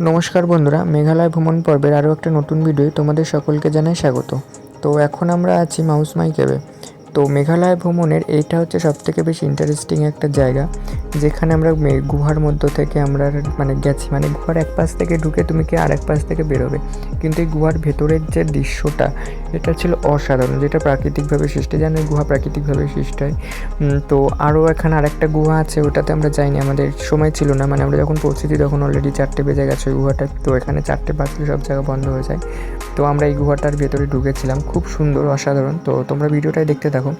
নমস্কার বন্ধুরা, মেঘালয় ভ্রমণ পর্বের আরও একটা নতুন ভিডিও তোমাদের সকলকে জানাই স্বাগত। তো এখন আমরা আছি মাউস কেবে তো মেঘালয় ভ্রমণের এইটা হচ্ছে সবথেকে বেশি ইন্টারেস্টিং একটা জায়গা। যেখানে আমরা গুহার মধ্য থেকে আমরা মানে গেছি। মানে গুহার এক পাশ থেকে ঢুকে তুমি কি আরেক পাশ থেকে বেরোবে? কিন্তু এই গুহার ভেতরের যে দৃশ্যটা, এটা ছিল অসাধারণ, যেটা প্রাকৃতিকভাবে সৃষ্টি। জানো গুহা প্রাকৃতিকভাবে সৃষ্টি হয়। তো আরও এখানে আরেকটা গুহা আছে, ওটাতে আমরা যাইনি, আমাদের সময় ছিল না। মানে আমরা যখন পৌঁছেছি, তখন অলরেডি চারটে বেজে গেছে ওই গুহাটা। তো এখানে চারটে বাজলে সব জায়গা বন্ধ হয়ে যায়। তো আমরা এই গুহাটার ভেতরে ঢুকেছিলাম। খুব সুন্দর, অসাধারণ। তো তোমরা ভিডিওটাই দেখতে থাকো।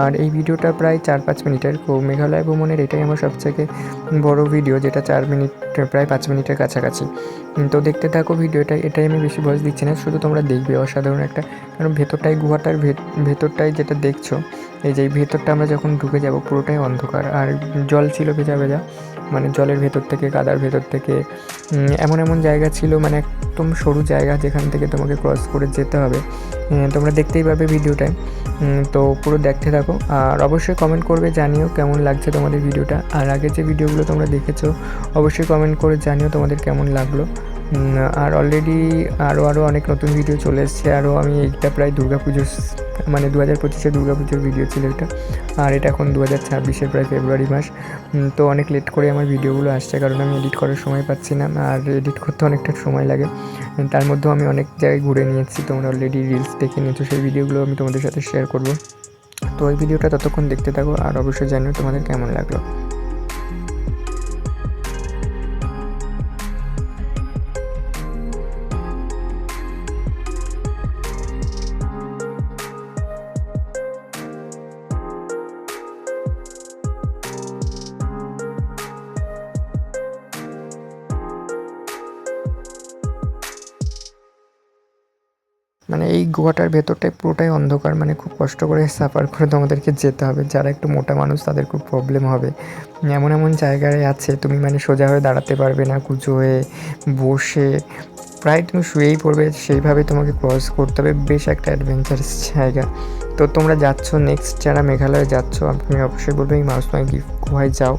আর এই ভিডিওটা প্রায় চার পাঁচ মিনিটের। মেঘালয় ভ্রমণের এটাই আমার সবথেকে বড় ভিডিও যেটা চার মিনিট, প্রায় পাঁচ মিনিটের কাছাকাছি। তো দেখতে থাকো ভিডিওটা এটাই আমি বেশি ভয়েস দিচ্ছি না, শুধু তোমরা দেখবে অসাধারণ একটা, কারণ ভেতরটাই, গুহাটার ভেত- ভেতরটাই যেটা দেখছ, এই যে ভেতরটা আমরা যখন ঢুকে যাব, পুরোটাই অন্ধকার। আর জল ছিল ভেজা ভেজা মানে জলের ভেতর থেকে কাদার ভেতর থেকে এমন এমন জায়গা ছিল মানে একদম সরু জায়গা যেখান থেকে তোমাকে ক্রস করে যেতে হবে। তোমরা দেখতেই পাবে ভিডিওটায় তো পুরো দেখতে থাকো। আর অবশ্যই কমেন্ট করবে, জানিও কেমন লাগছে তোমাদের ভিডিওটা। আর আগে যে ভিডিওগুলো তোমরা দেখেছ, অবশ্যই কমেন্ট করে জানিও তোমাদের কেমন লাগল। আর অলরেডি আরও আরও অনেক নতুন ভিডিও চলে এসছে। আরও আমি এইটা প্রায় দুর্গা পুজোর মানে দু হাজার পঁচিশে দুর্গা পুজোর ভিডিও ছিল এটা। আর এটা এখন দু হাজার ছাব্বিশের প্রায় ফেব্রুয়ারি মাস। তো অনেক লেট করে আমার ভিডিওগুলো আসছে, কারণ আমি এডিট করার সময় পাচ্ছি না। আর এডিট করতে অনেকটা সময় লাগে। তার মধ্যেও আমি অনেক জায়গায় ঘুরে নিয়েছি। তোমরা অলরেডি রিলস দেখে নিয়েছো, সেই ভিডিওগুলো আমি তোমাদের সাথে শেয়ার করব। তো ওই ভিডিওটা ততক্ষণ দেখতে থাকো, আর অবশ্যই জানিও তোমাদের কেমন লাগল। মানে এই গুহাটার ভেতরটাই পুরোটাই অন্ধকার মানে খুব কষ্ট করে সাফার করে তোমাদেরকে যেতে হবে। যারা একটু মোটা মানুষ, তাদের খুব প্রবলেম হবে। এমন এমন জায়গায় আছে, তুমি মানে সোজা হয়ে দাঁড়াতে পারবে না, কুচো হয়ে বসে। প্রায় তুমি শুয়েই পড়বে, সেইভাবে তোমাকে ক্রস করতে হবে। বেশ একটা অ্যাডভেঞ্চারাস জায়গা। তো তোমরা যাচ্ছ নেক্সট যারা মেঘালয়ে যাচ্ছ, আমি অবশ্যই বলব এই মাউসমাই গিফট গুহায় যাও।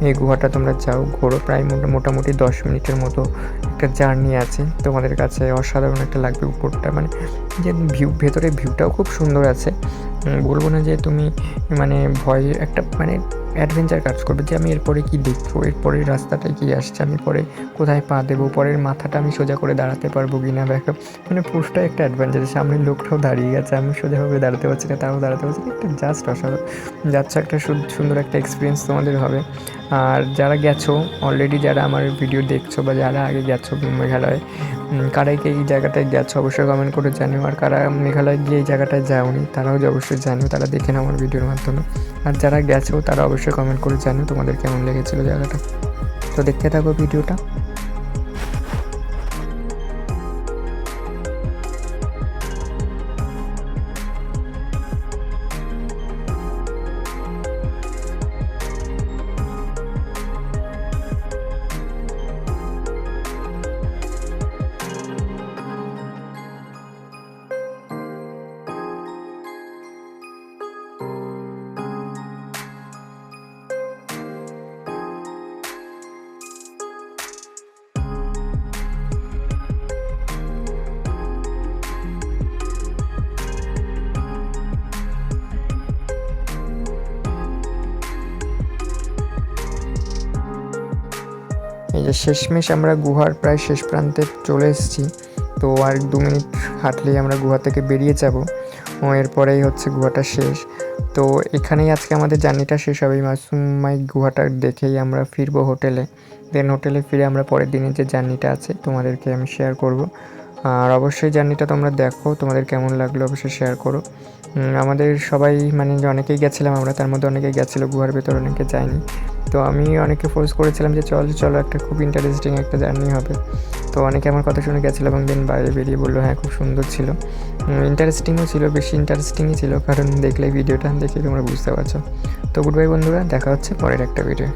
এই গুহাটা তোমরা যাও, ঘোরো প্রায় মোটা- মোটামুটি দশ মিনিটের মতো। একটা জার্নি আছে। তোমাদের কাছে অসাধারণ একটা লাগবে উপরটা। মানে যে ভিউ ভেতরে ভিউটাও খুব সুন্দর আছে। বলব না যে তুমি মানে ভয় একটা মানে অ্যাডভেঞ্চার কাজ করবে যে আমি এরপরে কি দেখব? এরপরের রাস্তাটায় কি আসছে? আমি পরে কোথায় পা দেবো? পরের মাথাটা আমি সোজা করে দাঁড়াতে পারব কি না? ব্যাকআপ মানে পুরোটাই একটা অ্যাডভেঞ্চার সামনের লোকটাও দাঁড়িয়ে গেছে। আমি সোজাভাবে দাঁড়াতে পারছি না, তাও দাঁড়াতে পারছি একটা জাস্ট অসাধারণ। যাচ্ছে একটা সুন্দর একটা এক্সপিরিয়েন্স তোমাদের হবে। আর যারা গেছো অলরেডি যারা আমার ভিডিও দেখছ বা যারা আগে গেছো মেঘালয়ে কারাই কে এই জায়গাটায় গেছো, অবশ্যই কমেন্ট করে জানিও। আর কারা মেঘালয় গিয়ে এই জায়গাটায় যাওনি, তারাও যে অবশ্যই জানিও, তারা দেখে নাও আমার ভিডিওর মাধ্যমে। আর যারা গেছো, তারা অবশ্যই কমেন্ট করে জানিও তোমাদের কেমন লেগেছিলো জায়গাটা। তো দেখতে থাকো ভিডিওটা। শেষমেশ আমরা গুহার প্রায় শেষ প্রান্তে চলে এসেছি, তো আর দু মিনিট হাঁটলেই আমরা গুহা থেকে বেরিয়ে যাব। ও এরপরেই হচ্ছে গুহাটা শেষ। তো এখানেই আজকে আমাদের জার্নিটা শেষ হবে। মাসুম মাই গুহাটা দেখেই আমরা ফিরবো হোটেলে। দেন হোটেলে ফিরে আমরা পরের দিনের যে জার্নিটা আছে তোমাদেরকে আমি শেয়ার করব। আর অবশ্যই জার্নিটা তোমরা দেখো, তোমাদের কেমন লাগল অবশ্যই শেয়ার করো। আমাদের সবাই মানে যে অনেকেই গেছিলাম আমরা, তার মধ্যে অনেকেই গেছিল, গুহার ভেতর অনেকে যায়নি। তো আমি অনেকে ফোর্স করেছিলাম যে চল, চলো একটা খুব ইন্টারেস্টিং একটা জার্নি হবে। তো অনেকে আমার কথা শুনে গেছিল এবং দিন বাইরে বেরিয়ে বলল হ্যাঁ খুব সুন্দর ছিল। ইন্টারেস্টিংও ছিল, বেশি ইন্টারেস্টিংই ছিল, কারণ দেখলে ভিডিওটা দেখে তোমরা বুঝতে পারছ। তো গুড বাই বন্ধুরা, দেখা হচ্ছে পরের একটা ভিডিও